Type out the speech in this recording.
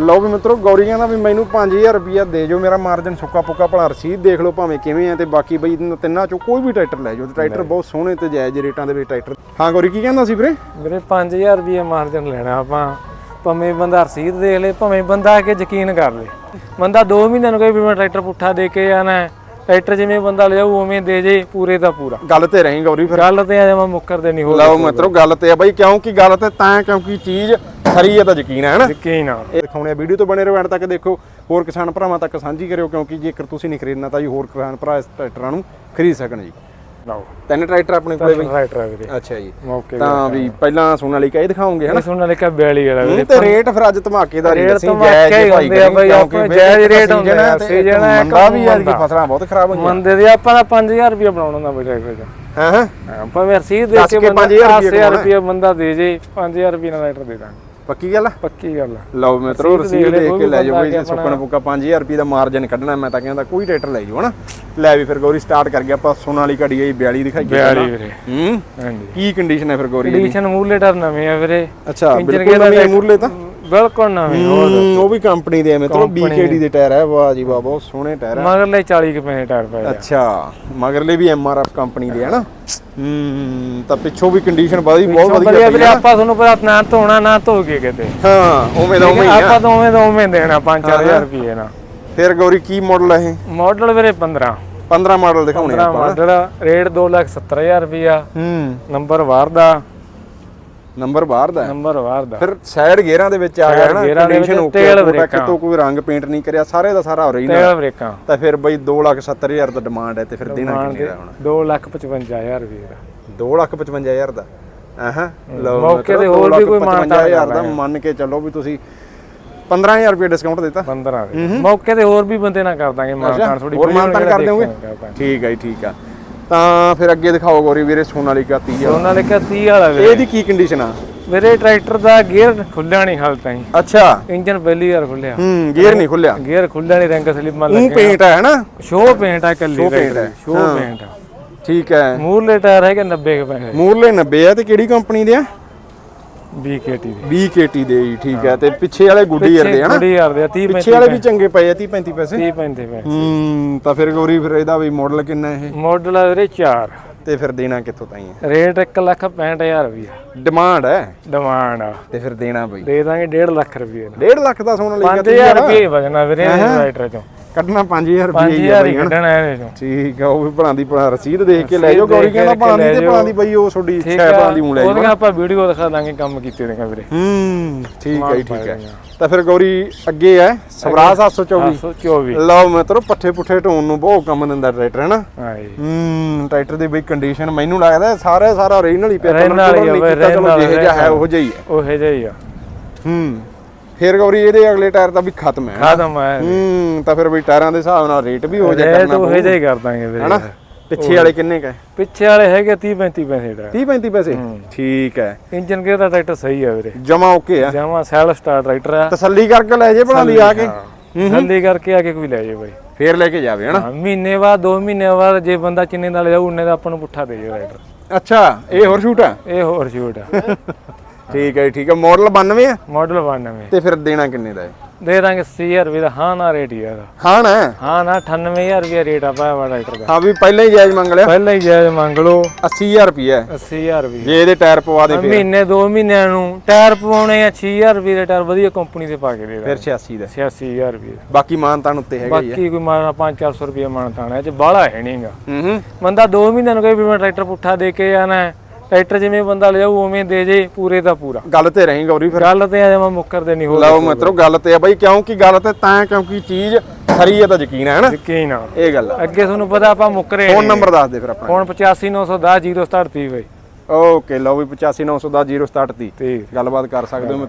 ਲਓ ਵੀ ਮਿੱਤਰੋ ਗੌਰੀਆਂ ਦਾ ਵੀ ਮੈਨੂੰ 5000 ਰੁਪਿਆ ਦੇ ਜੋ ਮੇਰਾ ਮਾਰਜਨ ਸੁੱਕਾ ਪੁੱਕਾ ਭਲਾ ਰਸੀਦ ਦੇਖ ਲਓ ਭਾਵੇਂ ਕਿਵੇਂ ਆ ਤੇ ਬਾਕੀ ਬਈ ਇਹਨਾਂ ਤਿੰਨਾਂ ਚੋਂ ਕੋਈ ਵੀ ਟਰੈਕਟਰ ਲੈ ਜਾਓ ਤੇ ਟਰੈਕਟਰ ਬਹੁਤ ਸੋਹਣੇ ਤੇ ਜਾਇਜ਼ ਰੇਟਾਂ ਦੇ ਵਿੱਚ ਟਰੈਕਟਰ। ਹਾਂ ਗੌਰੀ ਕੀ ਕਹਿੰਦਾ ਸੀ ਵੀਰੇ? ਵੀਰੇ 5000 ਰੁਪਏ ਮਾਰਜਨ ਲੈਣਾ ਆਪਾਂ। ਭਾਵੇਂ ਬੰਦਾ ਰਸੀਦ ਦੇਖ ਲੇ ਭਾਵੇਂ ਬੰਦਾ ਆ ਕੇ ਯਕੀਨ ਕਰ ਲੇ। ਬੰਦਾ 2 ਮਹੀਨਿਆਂ ਨੂੰ ਕਹੇ ਵੀ ਮੈਂ ਟਰੈਕਟਰ ਪੁੱਠਾ ਦੇ ਕੇ ਆਣਾ ਟਰੈਕਟਰ ਜਿਵੇਂ ਬੰਦਾ ਲਿਆਊ ਉਵੇਂ ਦੇ ਜੇ ਪੂਰੇ ਦਾ ਪੂਰਾ। ਗੱਲ ਤੇ ਰਹੀ ਗੌਰੀ ਫਿਰ। ਗੱਲ ਤੇ ਆ ਜਾਵਾਂ ਮੁੱਕਰਦੇ ਨਹੀਂ ਹੋ ਲਓ ਮਿੱਤਰੋ ਗੱਲ ਤੇ ਆ ਬਈ ਕਿਉਂਕਿ ਗੱਲ ਤੇ ਤਾਂ ਕਿਉਂਕਿ ਚੀਜ਼ ਖਰੀ ਹੈ ਤਾਂ ਯਕੀਨ ਹੈ ਨਾ? ਯਕੀਨ ਆ। ਇਹ ਦਿਖਾਉਣੇ ਵੀਡੀਓ ਤੋਂ ਬਣੇ ਰਹੋ ਐਂਡ ਤੱਕ ਦੇਖੋ ਹੋਰ ਕਿਸਾਨ ਭਰਾਵਾਂ ਤੱਕ ਸਾਂਝੀ ਕਰਿਓ ਕਿਉਂਕਿ ਜੇਕਰ ਤੁਸੀਂ ਨਹੀਂ ਖਰੀਦਣਾ ਤਾਂ ਜੀ ਹੋਰ ਕਿਸਾਨ ਭਰਾ ਇਸ ਟਰੈਕਟਰਾਂ ਨੂੰ ਖਰੀਦ ਸਕਣ ਜੀ। ਲਓ। ਤਿੰਨ ਟਰੈਕਟਰ ਆਪਣੇ ਕੋਲੇ ਬਈ ਰਾਈਟਰ ਆ ਵੀਰੇ। ਅੱਛਾ ਜੀ। ਤਾਂ ਵੀ ਪਹਿਲਾਂ ਸੋਨਾਲੀਕਾ ਇਹ ਦਿਖਾਉਂਗੇ ਹਨਾ ਸੁਣਨ ਵਾਲੇ ਕਾ 42 ਵਾਲਾ ਵੀਰੇ। ਤੇ ਰੇਟ ਫਿਰ ਅੱਜ ਧਮਾਕੇਦਾਰ ਹੀ ਦੱਸੀ ਹੀ ਹੁੰਦੇ ਆ ਬਈ, ਆਪਾਂ ਜਾਇਜ਼ ਰੇਟ ਹੁੰਦੇ ਆ, ਸੀਜ਼ਨ ਹੈ, ਮੰਦਾ ਵੀ ਆ ਮੰਦਾ। ਫਸਲਾਂ ਬਹੁਤ ਖਰਾਬ ਹੋਈਆਂ। ਮੰਦੇ ਦੇ ਆਪਾਂ ਦਾ 5000 ਰੁਪਏ ਬਣਾਉਣਾ ਦਾ ਬਈ ਟਰੈਕਟਰ ਦਾ ਹਾਂ ਹਾਂ। ਭਾਵੇਂ ਰਸੀਦ ਦੇ ਕੇ ਕੇ ਬੰਦਾ 5000 ਰੁਪਏ 8000 ਰੁਪਏ ਬੰਦਾ ਦੇ ਜੇ 5000 ਰੁਪਏ ਨਾਲ ਰਾਈਟਰ ਦੇ ਦਾਂਗੇ। ਪੱਕੀ ਗੱਲ ਆ? ਪੱਕੀ ਗੱਲ ਆ। ਲਓ ਮਿੱਤਰੋ ਰਸੀਦ ਦੇਖ ਕੋਈ ਕੇ ਲੈ ਜਾਓ ਬੰਦਾ ਬਈ ਆ ਕੇ ਸੁੱਕਣ ਪੁੱਕਾ 5000 ਰੁਪਏ ਦਾ ਮਾਰਜਨ ਕੱਢਣਾ ਮੈਂ ਤਾਂ ਕਹਿੰਦਾ ਕੋਈ ਟਰੈਕਟਰ ਲੈ ਜਾਓ ਹਨਾ? ਲੈ ਵੀ ਫਿਰ ਗੌਰੀ ਸਟਾਰਟ ਕਰ ਗਿਆ ਆਪਾਂ ਸੋਨਾਲੀ ਘੜੀ ਆਈ 42 ਦਿਖਾਈ 42 ਵੀਰੇ। ਹੂੰ? ਹਾਂਜੀ। ਕੀ ਕੰਡੀਸ਼ਨ ਹੈ ਫਿਰ ਗੌਰੀ ਦੀ ਕੰਡੀਸ਼ਨ ਮੂਰਲੇਟਰ ਨਵੇਂ ਆ ਵੀਰੇ। ਅੱਛਾ ਬਿਲਕੁਲ ਨਵੇਂ ਮੂਰਲੇ ਤਾਂ? ਬਿਲਕੁਲ ਨਵੇਂ ਹੂੰ, ਉਹ ਵੀ ਕੰਪਨੀ ਦੇ ਆ ਮਿੱਤਰੋ BKD ਦੇ। ਟਾਇਰ ਹੈ ਵਾਹ ਜੀ ਵਾਹ ਬਹੁਤ ਸੋਹਣੇ ਟਾਇਰ ਹੈ। ਮਗਰਲੇ 40 ਕੁ ਪੈਸੇ ਟਾਇਰ ਪਏ ਆ। ਅੱਛਾ ਮਗਰਲੇ ਵੀ ਐਮਆਰਐਫ ਕੰਪਨੀ ਦੇ ਹੈ ਨਾ। ਹੂੰ ਤਾਂ ਪਿੱਛੋਂ ਵੀ ਕੰਡੀਸ਼ਨ ਬਾਦੀ ਬਹੁਤ ਵਧੀਆ ਪਈ ਵੀਰੇ ਹੈ। ਆਪਾਂ ਤੁਹਾਨੂੰ ਪਤਾ ਨਾ ਧੋਣਾ ਨਾ ਧੋ ਕੇ ਕਿਤੇ। ਹਾਂ ਉਵੇਂ ਦਾ ਉਵੇਂ ਹੀ ਆ। ਆਪਾਂ ਤਾਂ ਉਵੇਂ ਦਾ ਉਵੇਂ ਦੇਣਾ 5-4000 ਰੁਪਏ ਨਾਲ। ਫਿਰ ਗੌਰੀ ਕੀ ਮਾਡਲ ਹੈ ਇਹ? ਮਾਡਲ ਵੀਰੇ 15 15 ਮਾਡਲ ਦਿਖਾਉਣੇ 15 ਆਪਾਂ। ਮਾਡਲ ਰੇਟ 270000 ਰੁਪਿਆ ਹੂੰ। ਨੰਬਰ ਬਾਹਰ ਦਾ। ਨੰਬਰ ਬਾਹਰ ਦਾ ਹੈ। ਨੰਬਰ ਬਾਹਰ ਦਾ। ਫਿਰ ਸਾਈਡ ਗੇਅਰਾਂ ਦੇ ਵਿੱਚ ਆ ਗਿਆ ਨਾ ਗੇਅਰਾਂ ਦੇ ਕੰਡੀਸ਼ਨ ਵਿੱਚ ਓਕੇ ਤੇਲ ਬ੍ਰੇਕਾਂ। ਕਿਤੋਂ ਕੋਈ ਰੰਗ ਪੇਂਟ ਨਹੀਂ ਕਰਿਆ ਸਾਰੇ ਦਾ ਸਾਰਾ ਹੋ ਨਾ ਤੇਲ ਬ੍ਰੇਕਾਂ। ਤਾਂ ਫਿਰ ਬਈ 270000 ਦਾ ਡਿਮਾਂਡ ਹੈ ਤੇ ਫਿਰ ਦੇਣਾ ਕਿੰਨੇ ਦਾ ਹੁਣ? 255000 ਰੁਪਏ ਦਾ 255000 ਦਾ। ਆਹਾਂ ਲਓ ਮੌਕੇ ਤੇ ਹੋਰ ਵੀ ਕੋਈ 2,55,000 ਦਾ ਮੰਨ ਕੇ ਚੱਲੋ ਵੀ ਤੁਸੀਂ 15000 ਰੁਪਏ ਡਿਸਕਾਊਂਟ ਦਿੱਤਾ। 15 ਦੇ ਮੌਕੇ ਤੇ ਹੋਰ ਵੀ ਬੰਦੇ ਨਾਲ ਕਰ ਦਾਂਗੇ ਮਾਨਤਾਨ ਥੋੜੀ ਹੋਰ ਮਾਨਤਾਨ ਕਰ ਦਿਓਗੇ? ਠੀਕ ਹੈ ਜੀ ਠੀਕ ਆ। ਤਾਂ ਫਿਰ ਅੱਗੇ ਦਿਖਾਓ ਗੋਰੀ ਵੀਰੇ ਸੋਨਾਲੀਕਾ 30 ਆ ਉਹਨਾਂ ਨੇ ਕਿਹਾ 30 ਵਾਲਾ ਵੀਰੇ। ਇਹਦੀ ਕੀ ਕੰਡੀਸ਼ਨ ਆ? ਮੇਰੇ ਟਰੈਕਟਰ ਦਾ ਗੇਅਰ ਖੁੱਲਿਆ ਨਹੀਂ ਹਾਲ ਤਾਈਂ। ਅੱਛਾ। ਇੰਜਨ ਪਹਿਲੀ ਵਾਰ ਖੁੱਲਿਆ ਹੂੰ ਗੇਅਰ ਨਹੀਂ ਖੁੱਲਿਆ ਗੇਅਰ ਖੁੱਲਿਆ ਨਹੀਂ ਰੰਗ ਸਲਿੱਪਾਂ ਉਹ ਲੱਗੇ ਪੇਂਟ ਹੈ ਨਾ? ਸ਼ੋ ਪੇਂਟ ਆ ਕੱਲੀ paint ਹੈ। ਸ਼ੋ ਹਾਂ। ਪੇਂਟ ਆ। ਠੀਕ ਹੈ। ਮੂਰਲੇ ਟਾਇਰ ਹੈਗੇ 90 ਕੇ ਪੈਸੇ। ਮੂਰਲੇ 90 ਆ ਤੇ ਕਿਹੜੀ ਕੰਪਨੀ ਦੇ ਆ? BKT ਦੇ। BKT ਦੇ ਜੀ ਠੀਕ ਹੈ ਤੇ ਪਿੱਛੇ ਵਾਲੇ ਗੁੱਡੀਅਰ ਦੇ ਹਨਾ ਥੋੜੀ ਯਾਰ ਦੇ 30 ਪਿੱਛੇ ਵਾਲੇ ਵੀ ਚੰਗੇ ਪਏ ਆ 30 35 ਪੈਸੇ? 30 ਪੈਂਦੇ ਪਏ ਹੂੰ ਤਾਂ ਫਿਰ ਗੋਰੀ ਫਿਰ ਇਹਦਾ ਵੀ ਮਾਡਲ ਕਿੰਨਾ ਇਹ? ਮਾਡਲ ਆ ਵੀਰੇ 4 ਤੇ ਫਿਰ ਦੇਣਾ ਕਿੱਥੋਂ ਤਾਈ ਹੈ ਰੇਟ 1 ਲੱਖ 65000 ਰੁਪਏ ਡਿਮਾਂਡ ਹੈ? ਡਿਮਾਂਡ ਆ। ਤੇ ਫਿਰ ਦੇਣਾ ਬਈ। ਦੇ ਦਾਂਗੇ 1.5 ਲੱਖ ਰੁਪਏ ਦਾ। 1.5 ਲੱਖ ਦਾ ਸੋਨਾ ਲਈ 5000 ਰੁਪਏ ਵਜਣਾ ਵੀਰੇ ਰਾਈਟਰ ਚੋਂ। ਕੱਢਣਾ 5000 ਰੁਪਏ ਹੀ ਆ 5000 ਬਈ ਹੀ ਕੱਢਣਾ ਇਹਦੇ ਚੋਂ। ਠੀਕ ਆ ਉਹ ਵੀ ਭਲਾਂ ਦੀ ਭਲਾ ਰਸੀਦ ਦੇਖ ਕੇ ਲੈ ਜਾਓ ਗੌਰੀ ਕਹਿੰਦਾ ਭਲਾਂ ਦੀ ਲੈ ਤੇ। ਭਲਾਂ ਦੀ ਬਈ ਉਹ ਤੁਹਾਡੀ ਠੀਕ ਹੈ ਭਲਾਂ ਦੀ ਆ ਮੂੰ ਲੈ ਜਾਓ ਉਹਦੀਆਂ ਆਪਾਂ ਵੀਡੀਓ ਦਿਖਾ ਦਾਂਗੇ ਕੰਮ ਕੀਤੇ ਨੇ ਵੀਰੇ। ਹੂੰ ਠੀਕ ਹੈ ਜੀ, ਠੀਕ ਹੈ ਤਾਂ ਫਿਰ ਗੌਰੀ ਅੱਗੇ ਹੈ ਸਵਰਾਜ 724 724 ਲਓ ਮਿੱਤਰੋ ਪੱਠੇ ਪੁੱਠੇ ਢੋਣ ਨੂੰ ਬਹੁਤ ਕੰਮ ਦਿੰਦਾ ਟਰੈਕਟਰ ਹੈ ਨਾ ਹਾਂ ਹੂੰ ਟਰੈਕਟਰ ਦੀ ਬਈ ਕੰਡੀਸ਼ਨ ਮੈਨੂੰ ਲੱਗਦਾ ਸਾਰੇ ਸਾਰਾ ਓਰੀਜਨਲ ਹੀ ਪਿਆ Original ਹੀ ਆ ਚਲੋ original, ਜਿਹੇ ਜਿਹਾ ਹੈ ਉਹ ਜਿਹਾ ਹੀ ਹੈ। ਉਹ ਜਿਹਾ ਹੀ ਆ। ਹੂੰ। ਫਿਰ ਗੌਰੀ ਇਹਦੇ ਅਗਲੇ ਟਾਇਰ ਤਾਂ ਵੀ ਖਤਮ ਹੈ ਖਾਦਮ ਆ ਹੂੰ। ਤਾਂ ਫਿਰ ਬਈ ਟਾਇਰਾਂ ਦੇ ਹਿਸਾਬ ਨਾਲ ਰੇਟ ਵੀ ਹੋ ਜਾ ਰੇਟ ਕਰਨਾ ਉਹ ਹੀ ਕਰ ਦਾਂਗੇ ਵੀਰੇ ਹਨਾ? ਪਿੱਛੇ ਵਾਲੇ ਕਿੰਨੇ ਕਾ ਪਿੱਛੇ ਵਾਲੇ ਹੈਗੇ 30 35 ਪੈਸੇ ਦਾ 30 35 ਪੈਸੇ? ਠੀਕ ਹੈ। ਇੰਜਨ ਗੇਅਰ ਦਾ ਟਰੈਕਟਰ ਸਹੀ ਆ ਵੀਰੇ। ਜਮਾ ਓਕੇ ਆ। ਜਮਾ ਸੈਲ ਸਟਾਰ ਟਰੈਕਟਰ ਆ। ਤਸੱਲੀ ਕਰਕੇ ਲੈ ਜੇ ਬਣਾ ਲਈ ਆ ਕੇ। ਥੱਲੇ ਕਰਕੇ ਆ ਕੇ ਕੋਈ ਲੈ ਜਾਏ ਬਾਈ। ਫੇਰ ਲੈ ਕੇ ਜਾਵੇ ਹਨਾ? ਹਾਂ, ਮਹੀਨੇ ਬਾਅਦ 2 ਮਹੀਨੇ ਬਾਅਦ ਜੇ ਬੰਦਾ ਕਿੰਨੇ ਨਾਲ ਜਾਊ ਉਹਨੇ ਦਾ ਆਪਾਂ ਨੂੰ ਪੁੱਠਾ ਦੇ ਜਾਓ ਰਾਈਡਰ। ਅੱਛਾ ਇਹ ਹੋਰ ਸ਼ੂਟ ਆ? ਇਹ ਹੋਰ ਛੂਟ ਆ। ਠੀਕ ਹੈ ਜੀ, ਠੀਕ ਹੈ। ਮਾਡਲ 92 ਆ? ਮਾਡਲ 92 ਤੇ ਫਿਰ ਦੇਣਾ ਕਿੰਨੇ ਦਾ ਹੈ? ਦੇ ਦਾਂਗੇ 80000 ਰੁਪਏ ਦਾ। ਹਾਂ ਨਾ ਰੇਟ ਹੀ ਆ ਇਹਦਾ ਹਾਂ ਨਾ? ਹਾਂ ਨਾ 98000 ਰੁਪਏ ਰੇਟ ਆ ਪਾਇਆ ਵਾ ਰਾਈਡਰ ਦਾ। ਹਾਂ ਵੀ ਪਹਿਲਾਂ ਹੀ ਜਾਇਜ਼ ਮੰਗ ਲਿਆ। ਪਹਿਲਾਂ ਹੀ ਜਾਇਜ਼ ਮੰਗ ਲਓ। 80000 ਰੁਪਏ 80000 ਰੁਪਏ। ਜੇ ਇਹਦੇ ਟਾਇਰ ਪਵਾ ਦੇ ਫਿਰ। ਮਹੀਨੇ 2 ਮਹੀਨਿਆਂ ਨੂੰ ਟਾਇਰ ਪਵਾਉਣੇ ਆ 6000 ਰੁਪਏ ਦੇ ਟਾਇਰ ਵਧੀਆ ਕੰਪਨੀ ਦੇ ਪਾ ਕੇ ਦੇ ਦਾਂਗੇ। ਫਿਰ 86 ਦਾ 86000 ਰੁਪਏ। ਬਾਕੀ ਮਾਨਤਾਨ ਉੱਤੇ ਹੈਗਾ ਹੀ ਆ ਬਾਕੀ ਕੋਈ ਮਾਰਾ 5-400 ਰੁਪਏ ਮਾਨਤਾਣਾ ਇਹ ਚ ਬਾਹਲਾ ਹੈ ਨਹੀਂਗਾ ਹੂੰ ਹੂੰ। ਬੰਦਾ 2 ਮਹੀਨਿਆਂ ਨੂੰ ਕਹੇ ਵੀ ਮੈਂ ਟਰੈਕਟਰ ਪੁੱਠਾ ਦੇ ਕੇ ਆਣਾ ਹੈ। ਟਰੈਕਟਰ ਜਿਵੇਂ ਬੰਦਾ ਲਿਆਊ ਉਵੇਂ ਦੇ ਜੇ ਪੂਰੇ ਦਾ ਪੂਰਾ। ਗੱਲ ਤੇ ਰਹੀ ਗੌਰੀ ਫਿਰ। ਗੱਲ ਤੇ ਆ ਜਾਵਾਂ ਮੁੱਕਰਦੇ ਨਹੀਂ ਹੋ ਲਓ ਮਿੱਤਰੋ ਗੱਲ ਤੇ ਆ ਬਾਈ ਕਿਉਂਕਿ ਗੱਲ ਤੇ ਤਾਂ ਕਿਉਂਕਿ ਚੀਜ਼ ਖਰੀ ਹੈ ਤਾਂ ਯਕੀਨ ਹੈ ਨਾ? ਯਕੀਨ ਆ। ਇਹ ਗੱਲ ਆ। ਅੱਗੇ ਤੁਹਾਨੂੰ ਪਤਾ ਆਪਾਂ ਮੁੱਕਰੇ ਫੋਨ ਨੰਬਰ ਦੱਸ ਦੇ ਫਿਰ ਆਪਣਾ ਫੋਨ 859110 067 ਬਈ ਓਕੇ ਲਓ ਵੀ 85910 067 ਤੇ ਗੱਲਬਾਤ ਕਰ ਸਕਦੇ ਹੋ ਮਿੱਤਰੋ।